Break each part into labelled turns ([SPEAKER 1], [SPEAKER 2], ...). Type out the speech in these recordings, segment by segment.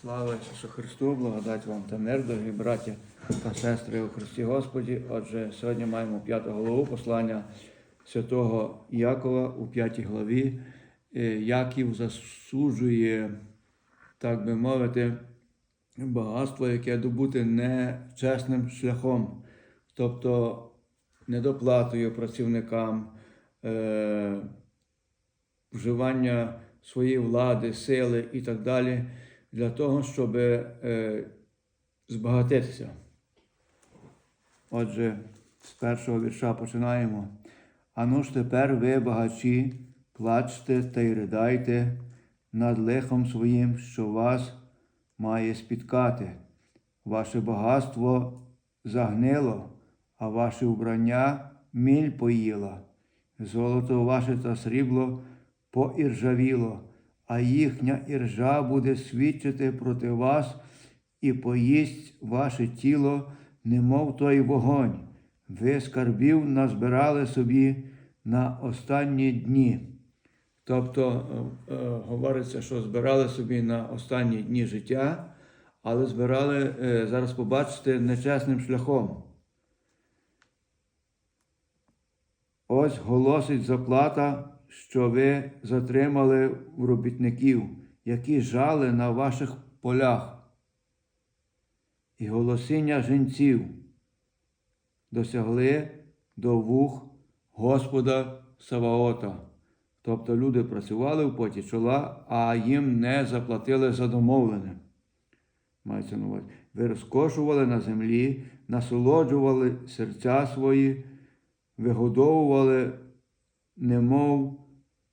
[SPEAKER 1] Слава Ісусу Христу, благодать вам та мир, дорогі браття та сестри у Христі Господі. Отже, сьогодні маємо п'яту голову послання святого Якова у п'ятій главі. Е, Яків засуджує, так би мовити, багатство, яке добуте нечесним шляхом, тобто недоплатою працівникам, е, вживання своєї влади, сили і так далі, для того, щоб е, збагатитися. Отже, з першого вірша починаємо. Ану ж тепер ви, багачі, плачте та й ридайте над лихом своїм, що вас має спіткати. Ваше багатство загнило, а ваше вбрання міль поїла. Золото ваше та срібло поіржавіло, а їхня іржа буде свідчити проти вас і поїсть ваше тіло, немов той вогонь. Ви скарбів назбирали собі на останні дні. Тобто е, е, говориться, що збирали собі на останні дні життя, але збирали, е, зараз побачите, нечесним шляхом. Ось голосить заплата, що ви затримали в робітників, які жали на ваших полях, і голосіння жінців досягли до вух Господа Саваота. Тобто люди працювали в поті чола, а їм не заплатили за домовлене. Мається на увазі. Ви розкошували на землі, насолоджували серця свої, вигодовували, немов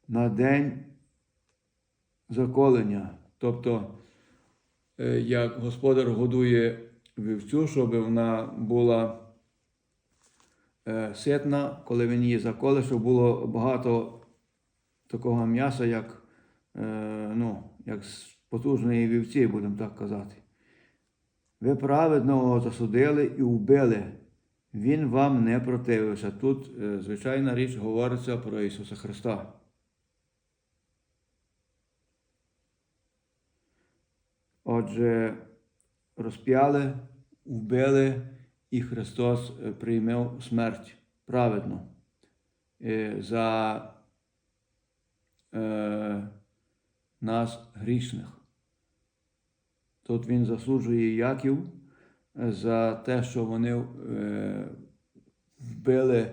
[SPEAKER 1] на день заколення. Тобто, е, як господар годує вівцю, щоб вона була е, ситна, коли він її заколе, щоб було багато такого м'яса, як, е, ну, як з потужної вівці, будемо так казати. Ви праведного засудили і вбили. Він вам не противився. Тут, звичайна річ, говориться про Ісуса Христа. Отже, розп'яли, вбили, і Христос е, приймав смерть праведно е, за е, нас грішних. Тут Він засуджує Яків е, за те, що вони е, вбили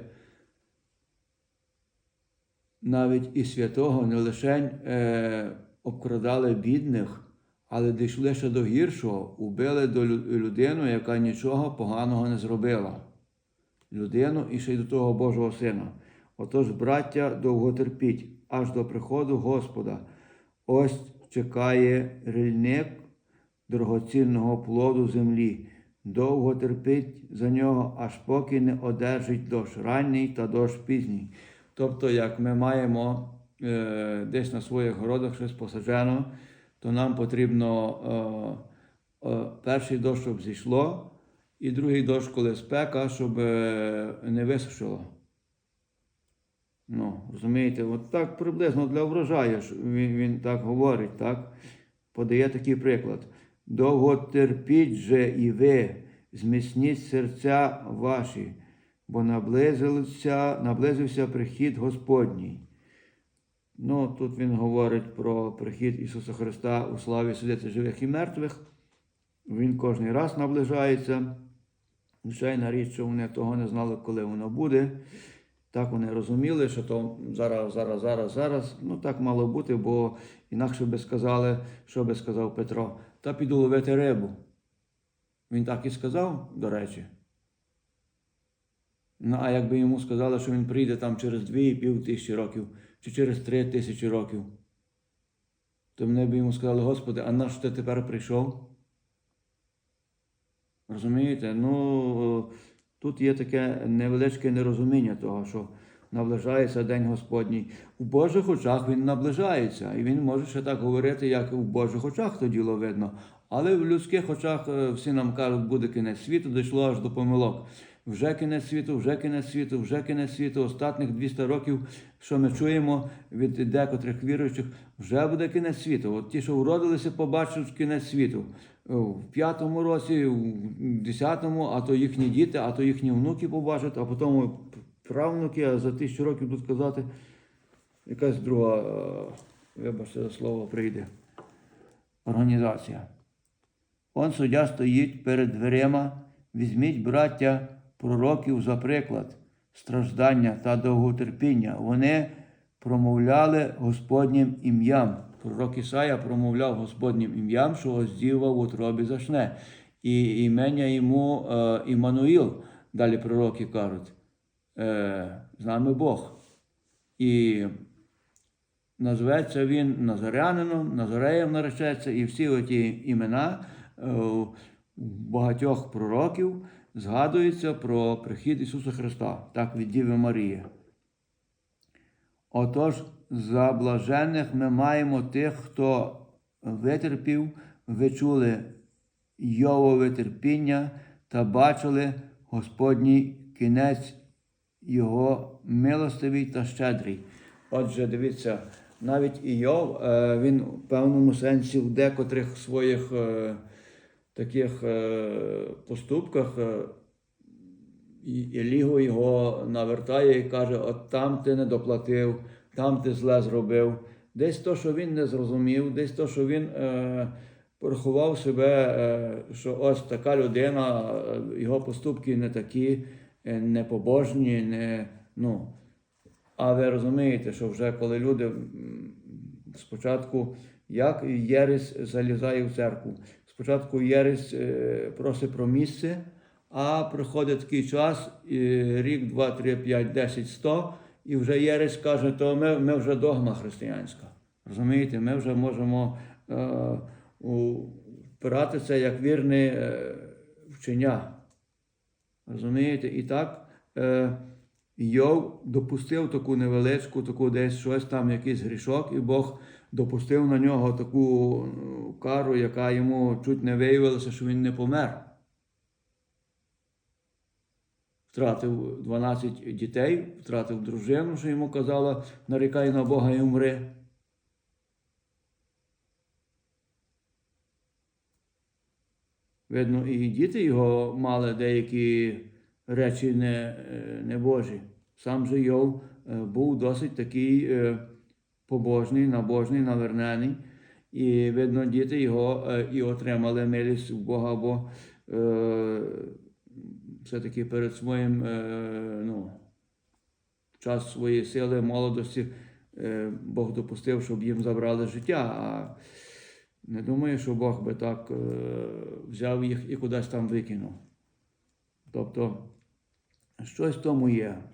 [SPEAKER 1] навіть і святого, не лише е, обкрадали бідних, але дійшли ще до гіршого, убили до людину, яка нічого поганого не зробила. Людину і ще й до того Божого Сина. Отож, браття, довго терпіть, аж до приходу Господа. Ось чекає рільник дорогоцінного плоду землі. Довго терпить за нього, аж поки не одержить дощ ранній та дощ пізній. Тобто, як ми маємо е, десь на своїх городах щось посаджено, то нам потрібно е, е, перший дощ, щоб зійшло, і другий дощ, коли спека, щоб е, не висушило. Ну, розумієте, от так приблизно для врожаю він, він так говорить, так? Подає такий приклад. Довго терпіть же і ви, зміцніть серця ваші, бо наблизився, наблизився прихід Господній. Ну, тут він говорить про прихід Ісуса Христа у славі судити живих і мертвих. Він кожний раз наближається. Звичайна річ, що вони того не знали, коли воно буде. Так вони розуміли, що то зараз, зараз, зараз, зараз. Ну так мало бути, бо інакше би сказали, що би сказав Петро, та піду ловити рибу. Він так і сказав, до речі. Ну, а якби йому сказали, що він прийде там через 2,5 тисячі років чи через 3 тисячі років, то мене б йому сказали, Господи, а на що ти тепер прийшов? Розумієте? Ну, тут є таке невеличке нерозуміння того, що наближається День Господній. У Божих очах він наближається, і він може ще так говорити, як у Божих очах то діло видно. Але в людських очах е, всі нам кажуть, буде кінець світу, дійшло аж до помилок. Вже кінець світу, вже кінець світу, вже кінець світу. Останніх 200 років, що ми чуємо від декотрих віруючих, вже буде кінець світу. От ті, що вродилися, побачать кінець світу. В п'ятому році, в десятому, а то їхні діти, а то їхні внуки побачать, а потім правнуки, а за тисячу років будуть казати, якась друга, е, вибачте за слово, прийде. Організація. Он суддя стоїть перед дверима, візьміть, браття, пророків за приклад, страждання та довготерпіння. Вони промовляли Господнім ім'ям. Пророк Ісая промовляв Господнім ім'ям, що ось в утробі зашне. І імення йому е, Іммануїл, далі пророки кажуть, е, з нами Бог. І назветься він Назарянином, Назареєм наречеться, і всі оті імена е, багатьох пророків згадуються про прихід Ісуса Христа, так від Діви Марії. Отож, за блаженних ми маємо тих, хто витерпів, ви чули Йовове терпіння та бачили Господній кінець Його милостивий та щедрий. Отже, дивіться, навіть Іов, е, він в певному сенсі в декотрих своїх е, таких е, поступках е, і Елігу його навертає і каже: от там ти не доплатив, там ти зле зробив. Десь то, що він не зрозумів, десь то, що він е, порахував себе, е, що ось така людина, е, його поступки не такі, е, непобожні, не, ну. А ви розумієте, що вже коли люди спочатку, як Єресь залізає в церкву, спочатку Єресь е, просить про місце, а приходить такий час, рік, два, три, п'ять, десять, сто, і вже Єресь каже, то ми, ми вже догма християнська. Розумієте, ми вже можемо е, впиратися як вірне е, вчення. Розумієте? І так Йов допустив таку невеличку, таку десь щось там, якийсь грішок, і Бог допустив на нього таку е, кару, яка йому чуть не виявилося, що він не помер. Втратив 12 дітей, втратив дружину, що йому казала, нарікай на Бога і умри. Видно, і діти його мали деякі речі не, е, небожі. Сам же Йов е, був досить такий е, побожний, набожний, навернений. І, видно, діти його е, і отримали милість у Бога, бо е, все-таки перед своїм е, ну, час своєї сили, молодості е, Бог допустив, щоб їм забрали життя. А не думаю, що Бог би так е, взяв їх і кудись там викинув. Тобто, щось тому є.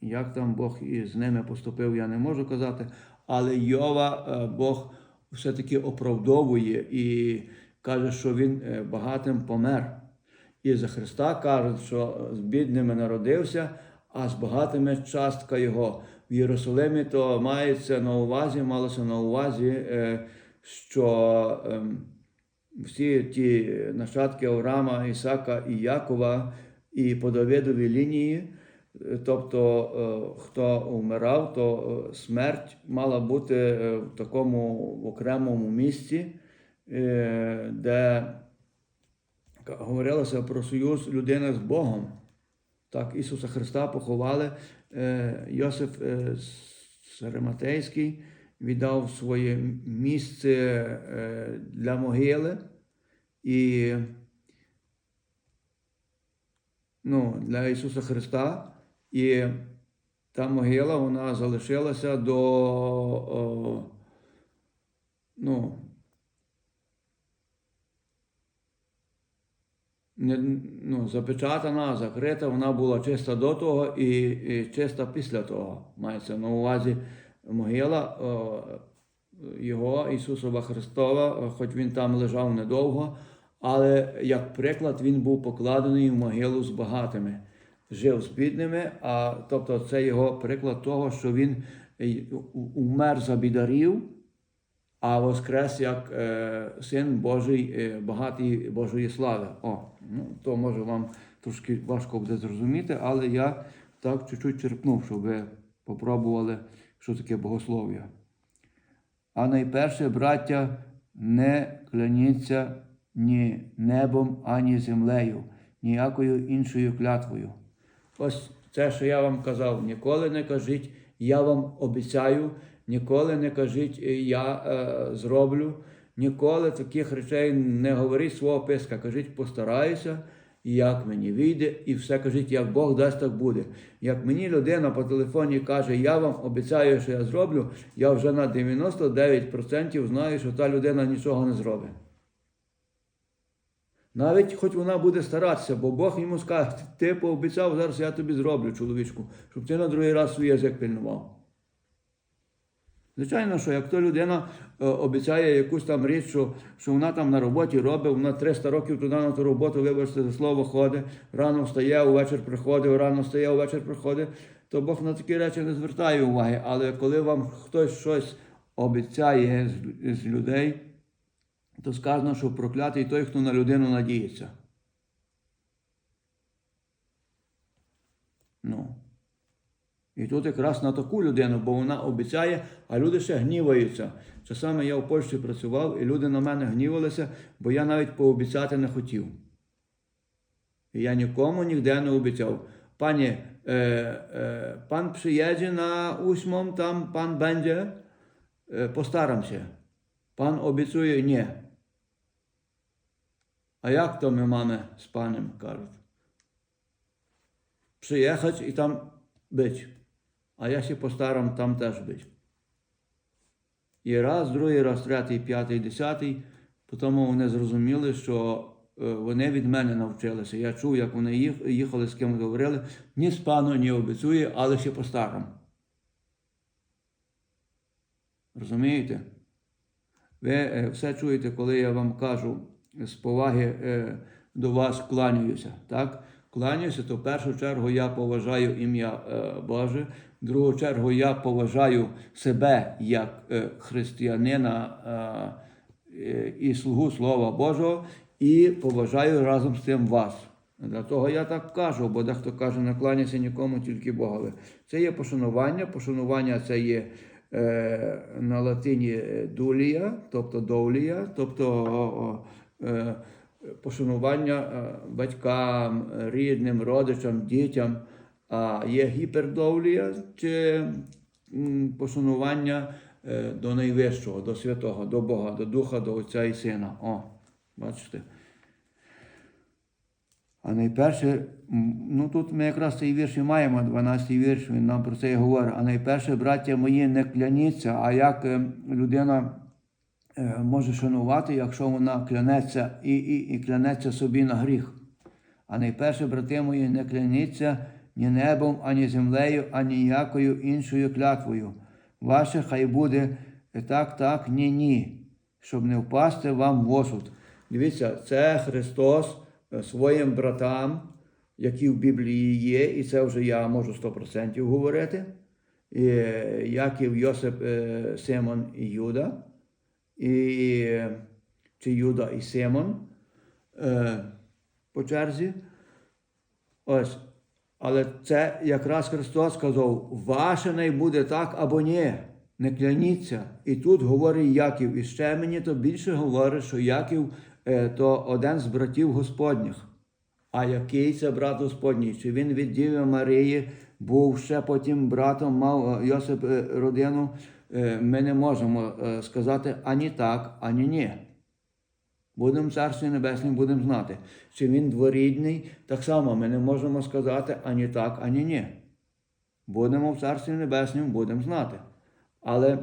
[SPEAKER 1] Як там Бог із ними поступив, я не можу казати. Але Йова е, Бог все-таки оправдовує і каже, що він е, багатим помер. І за Христа кажуть, що з бідними народився, а з багатими частка його. В Єрусалимі то мається на увазі, малося на увазі, е, що ем, всі ті нащадки Авраама, Ісака і Якова, і по Давидовій лінії, тобто е, хто вмирав, то е, смерть мала бути е, в такому окремому місці, де говорилося про союз людини з Богом. Так, Ісуса Христа поховали. Йосиф е, віддав своє місце для могили і ну, для Ісуса Христа. І та могила вона залишилася до о, ну, не, ну, запечатана, закрита, вона була чиста до того і, і чиста після того. Мається на увазі могила о, його Ісусова Христова, хоч він там лежав недовго, але як приклад він був покладений в могилу з багатими. Жив з бідними, а тобто це його приклад того, що він е, умер за бідарів, а воскрес як е, син Божий, е, багатий Божої слави. О, ну, то може вам трошки важко буде зрозуміти, але я так чуть-чуть черпнув, щоб ви попробували, що таке богослов'я. А найперше, браття, не кляніться ні небом, ані землею, ніякою іншою клятвою. Ось це, що я вам казав, ніколи не кажіть, я вам обіцяю, ніколи не кажіть, «Е, я е, зроблю, ніколи таких речей не говоріть свого писка. Кажіть, постараюся, як мені вийде, і все кажіть, як Бог дасть, так буде. Як мені людина по телефоні каже, я вам обіцяю, що я зроблю, я вже на 99% знаю, що та людина нічого не зробить. Навіть хоч вона буде старатися, бо Бог йому скаже, ти пообіцяв, зараз я тобі зроблю, чоловічку, щоб ти на другий раз свій язик пильнував. Звичайно, що як то людина е, обіцяє якусь там річ, що, що вона там на роботі робить, вона 300 років туди на ту роботу, вибачте за слово, ходить, рано встає, увечір приходить, рано встає, увечір приходить, то Бог на такі речі не звертає уваги. Але коли вам хтось щось обіцяє з, з людей, то сказано, що проклятий той, хто на людину надіється. Ну. І тут якраз на таку людину, бо вона обіцяє, а люди ще гніваються. Часами я в Польщі працював, і люди на мене гнівалися, бо я навіть пообіцяти не хотів. І я нікому ніде не обіцяв. Пані, е, е, пан приїде на усьмом, там пан będzie, е, постарамся. Пан обіцює ні. А як то ми маємо з паном кажуть? Przyjechać i tam być. А я ще постарам там теж бути. І раз, другий раз, третій, п'ятий, десятий. Потім вони зрозуміли, що е, вони від мене навчилися. Я чув, як вони їх- їхали, з ким говорили. Ні з пану не обіцює, але ще постарам. Розумієте? Ви е, все чуєте, коли я вам кажу з поваги е, до вас кланяюся. Так? Кланяюся, то в першу чергу я поважаю ім'я е, Боже, в другу чергу я поважаю себе як е, християнина і слугу Слова Божого, і поважаю разом з тим вас. Для того я так кажу, бо дехто каже, не кланяйся нікому, тільки Богові. Це є пошанування. Пошанування це є е, на латині дулія, тобто доулія, тобто пошанування е, батькам, рідним, родичам, дітям. А є гіпердовлія чи пошанування е, до найвищого, до святого, до Бога, до Духа, до Отця і Сина. О, бачите. А найперше, ну тут ми якраз цей вірш і маємо, 12-й вірш, він нам про це і говорить. А найперше, браття мої, не кляніться, а як е, людина е, може шанувати, якщо вона клянеться і, і, і клянеться собі на гріх. А найперше, брати мої, не кляніться ні небом, ані землею, ані ніякою іншою клятвою. Ваше хай буде так, так, ні, ні, щоб не впасти вам в осуд. Дивіться, це Христос е, своїм братам, які в Біблії є, і це вже я можу 100% говорити. Е, Яків, Йосип, е, Симон і Юда, і, е, чи Юда і Симон е, по черзі. Ось. Але це якраз Христос сказав, ваше не буде так або ні. Не кляніться. І тут говорить Яків. І ще мені то більше говорить, що Яків е, то один з братів Господніх. А який це брат Господній? Чи він від Діви Марії був ще потім братом, мав е, Йосип е, родину? Е, Ми не можемо е, сказати ані так, ані ні. Будемо в Царстві Небесному, будемо знати. Чи він дворідний, так само ми не можемо сказати ані так, ані ні. Будемо в Царстві Небесному, будемо знати. Але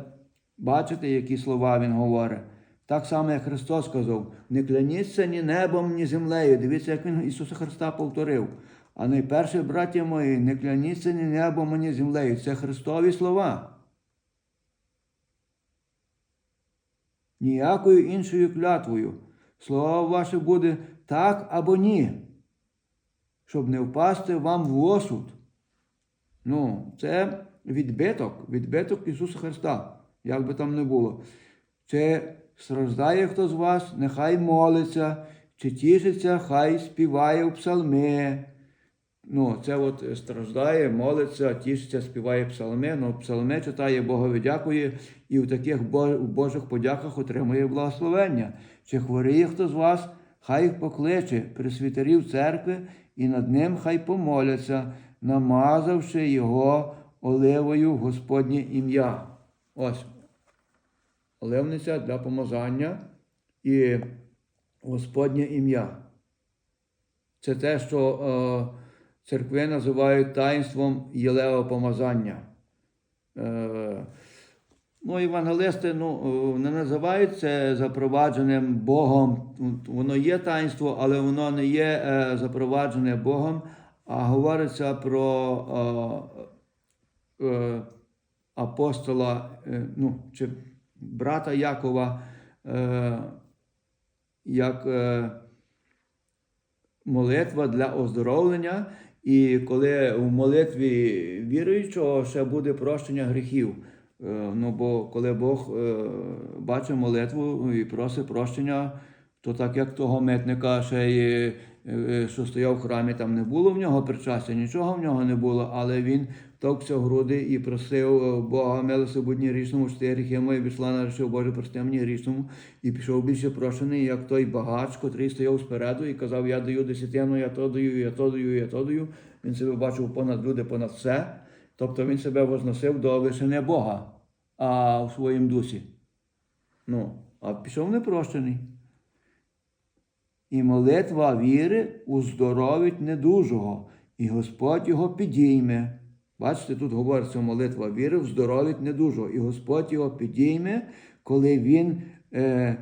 [SPEAKER 1] бачите, які слова він говорить. Так само, як Христос сказав, не кляніться ні небом, ні землею. Дивіться, як він Ісуса Христа повторив. А найперше, браття мої, не кляніться ні небом, ні землею. Це Христові слова. Ніякою іншою клятвою. Слово ваше буде так або ні. щоб не впасти вам в осуд. Ну, це відбиток, відбиток Ісуса Христа, як би там не було. Чи страждає хто з вас, нехай молиться, чи тішиться, хай співає у псалми. Ну, це от страждає, молиться, тішиться, співає псалми, ну, псалми читає, Богові дякує, і в таких Божих подяках отримує благословення. Чи хворіє хто з вас, хай покличе присвітерів церкви, і над ним хай помоляться, намазавши його оливою в Господнє ім'я. Ось оливниця для помазання і Господнє ім'я. Це те, що е, церкви називають таїнством Єлео помазання. Е, ну, євангелисти ну, е, не називають це запровадженим Богом. Воно є таїнство, але воно не є е, запроваджене Богом, а говориться про апостола, ну, чи брата Якова, як молитва для оздоровлення, і коли в молитві віруючого ще буде прощення гріхів. Е, Ну, бо коли Бог е, бачить молитву і просить прощення, то так як того митника ще й, що стояв в храмі, там не було в нього причастя, нічого в нього не було, але він товкся в груди і просив е, Бога милося будні грішному, що ти гріхи мої пішла на нарішив, Боже, прости мені грішному, і пішов більше прощений, як той багач, котрий стояв спереду і казав, я даю десятину, я то даю, я то даю, я то даю. Він себе бачив понад люди, понад все. Тобто він себе возносив до вишини Бога, а в своїм дусі. Ну, а пішов непрощений. І молитва віри уздоровить недужого, і Господь його підійме. Бачите, тут говориться молитва віри, уздоровить недужого, і Господь його підійме, коли він е,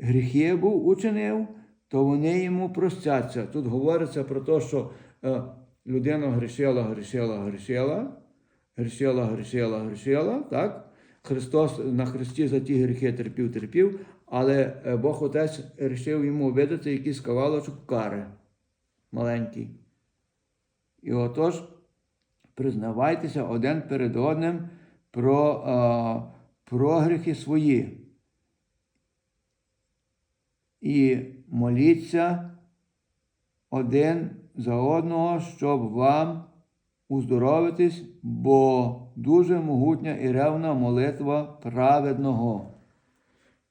[SPEAKER 1] гріхи був учинив, то вони йому простяться. Тут говориться про те, що е, людина грішила, грішила, грішила, грішила, грішила, грішила, так? Христос на Христі за ті гріхи терпів, терпів, але е, Бог Отець рішив йому видати якийсь кавалочок кари маленький. І отож, признавайтеся один перед одним про, а, про гріхи свої. І моліться один за одного, щоб вам уздоровитись, бо дуже могутня і ревна молитва праведного.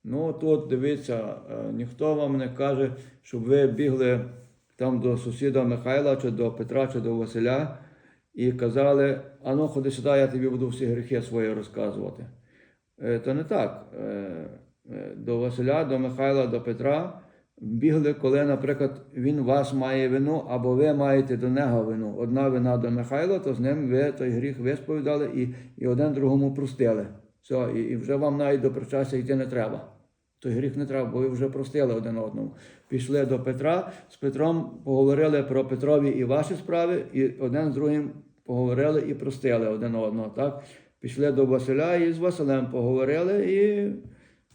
[SPEAKER 1] Ну, тут дивіться, е, ніхто вам не каже, щоб ви бігли там до сусіда Михайла, чи до Петра, чи до Василя, і казали: а ну ходи сюди, я тобі буду всі гріхи свої розказувати. Е, То не так. Е, е, До Василя, до Михайла, до Петра бігли, коли, наприклад, він вас має вину, або ви маєте до нього вину. Одна вина до Михайла, то з ним ви той гріх висповідали і, і один другому простили. Все, і, і вже вам навіть до причастя йти не треба. Той гріх не треба, бо ви вже простили один одному. Пішли до Петра, з Петром поговорили про Петрові і ваші справи, і один з другим поговорили і простили один одного. Так? Пішли до Василя і з Василем поговорили, і,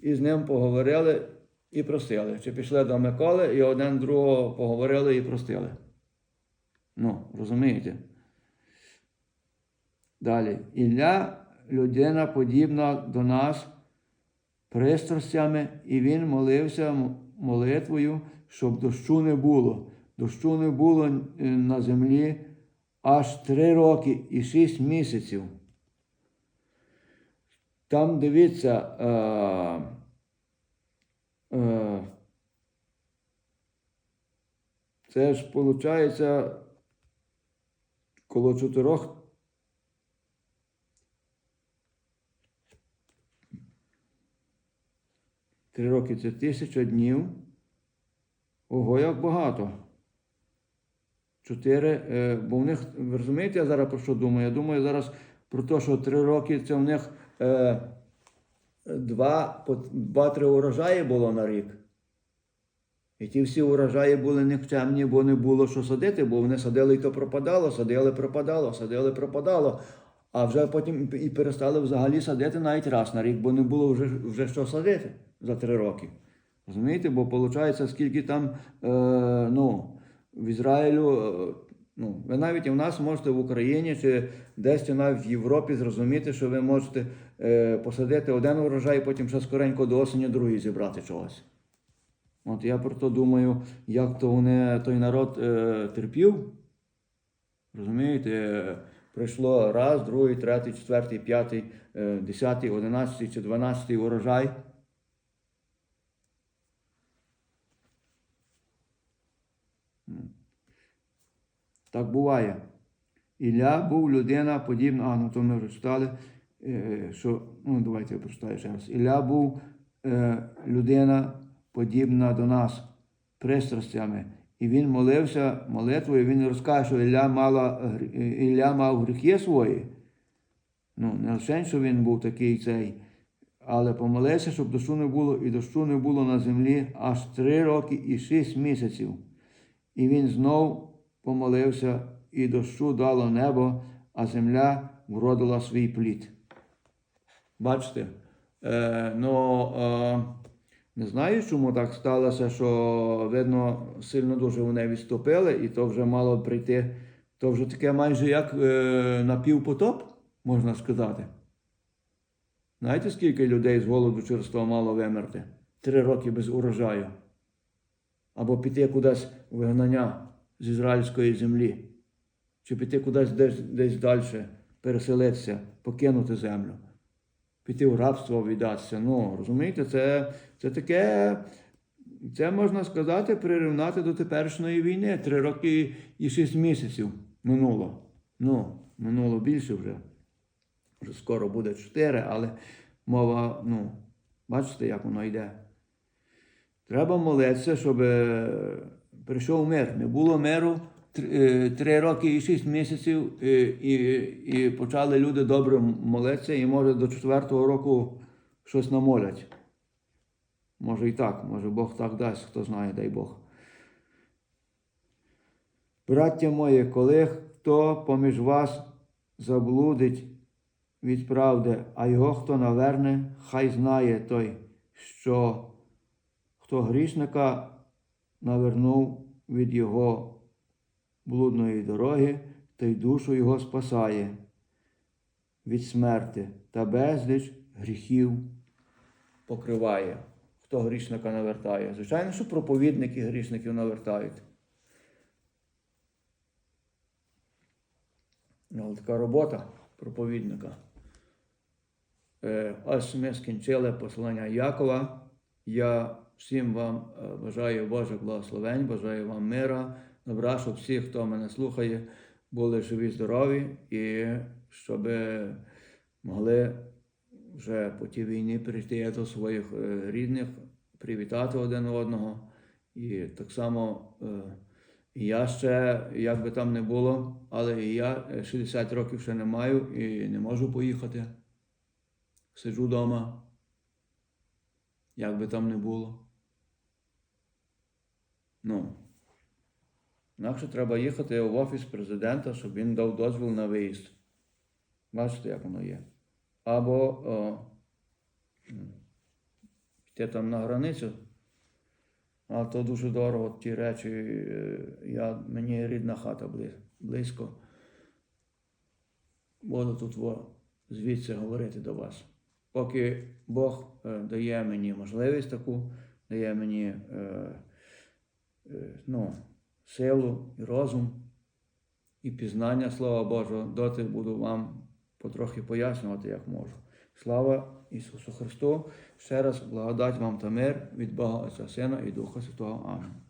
[SPEAKER 1] і з ним поговорили і простили. Чи пішли до Миколи і один другого поговорили і простили. Ну, розумієте? Далі. Ілля людина подібна до нас пристрастями, і він молився молитвою, щоб дощу не було. Дощу не було е, на землі аж три роки і шість місяців. Там дивіться, е, е, це ж виходить коло чотирьох Три роки це тисяча днів. Ого, як багато. Чотири. Е, бо в них, ви розумієте, я зараз про що думаю? Я думаю зараз про те, що три роки це в них е, два-три урожаї було на рік. І ті всі урожаї були нікчемні, бо не було що садити, бо вони садили і то пропадало, садили, пропадало, садили, пропадало. А вже потім і перестали взагалі садити навіть раз на рік, бо не було вже, вже що садити за три роки. Розумієте? Бо виходить, скільки там, е, ну, в Ізраїлю. е, Ну, ви навіть і в нас можете в Україні чи десь навіть в Європі зрозуміти, що ви можете е, посадити один урожай, потім ще скоренько до осені другий зібрати чогось. От я про то думаю, як то вони, той народ е, терпів. Розумієте, прийшло раз, другий, третій, четвертий, п'ятий, е, десятий, одинадцятий чи дванадцятий урожай. Так буває. Ілля був людина подібна, а ну то ми вже читали, е, що, ну давайте я прочитаю ще раз. Ілля був е, людина подібна до нас пристрастями. І він молився молитвою, він розкаже, що Ілля, мала, Ілля мав гріхи свої. Ну, не лише, що він був такий цей, але помолився, щоб дощу не було, і дощу не було на землі аж три роки і шість місяців. І він знов помолився, і дощу дало небо, а земля вродила свій плід. Бачите? Е, ну, е, не знаю, чому так сталося, що, видно, сильно дуже вони відступили, і то вже мало прийти. То вже таке майже як е, напівпотоп, можна сказати. Знаєте, скільки людей з голоду через того мало вимерти? Три роки без урожаю. Або піти кудись вигнання з ізраїльської землі, чи піти кудись десь, десь далі, переселитися, покинути землю, піти в рабство віддатися. Ну, розумієте, це, це таке, це можна сказати, прирівнати до теперішньої війни. Три роки і шість місяців минуло. Ну, минуло більше вже. Вже скоро буде чотири, але мова, ну, бачите, як воно йде. Треба молитися, щоб прийшов мир. Не було миру е, три роки і шість місяців, е, і, і почали люди добре молитися, і може до четвертого року щось намолять. Може і так, може Бог так дасть, хто знає, дай Бог. Браття мої, коли хто поміж вас заблудить від правди, а його хто наверне, хай знає той, що хто грішника навернув від його блудної дороги, той душу його спасає від смерти та безліч гріхів покриває. Хто грішника навертає? Звичайно, що проповідники грішників навертають. Але така робота проповідника. Е, Ось ми скінчили послання Якова. Я всім вам е, бажаю Божих благословень, бажаю вам мира, добра, щоб всі, хто мене слухає, були живі, здорові і щоб могли вже по тій війні прийти до своїх е, рідних, привітати один одного. І так само е, я ще, як би там не було, але я е, 60 років ще не маю і не можу поїхати. Сиджу вдома, як би там не було. Ну, інакше треба їхати в офіс президента, щоб він дав дозвіл на виїзд. Бачите, як воно є. Або о, йти там на границю. А то дуже дорого ті речі. е, Я, мені рідна хата близько. Буду тут во, звідси говорити до вас. Поки Бог е, дає мені можливість таку, дає мені е, ну, силу і розум і пізнання слава Божого, доти буду вам потрохи пояснювати, як можу. Слава Ісусу Христу! Ще раз благодать вам та мир від Бога Отця Сина і Духа Святого. Амінь.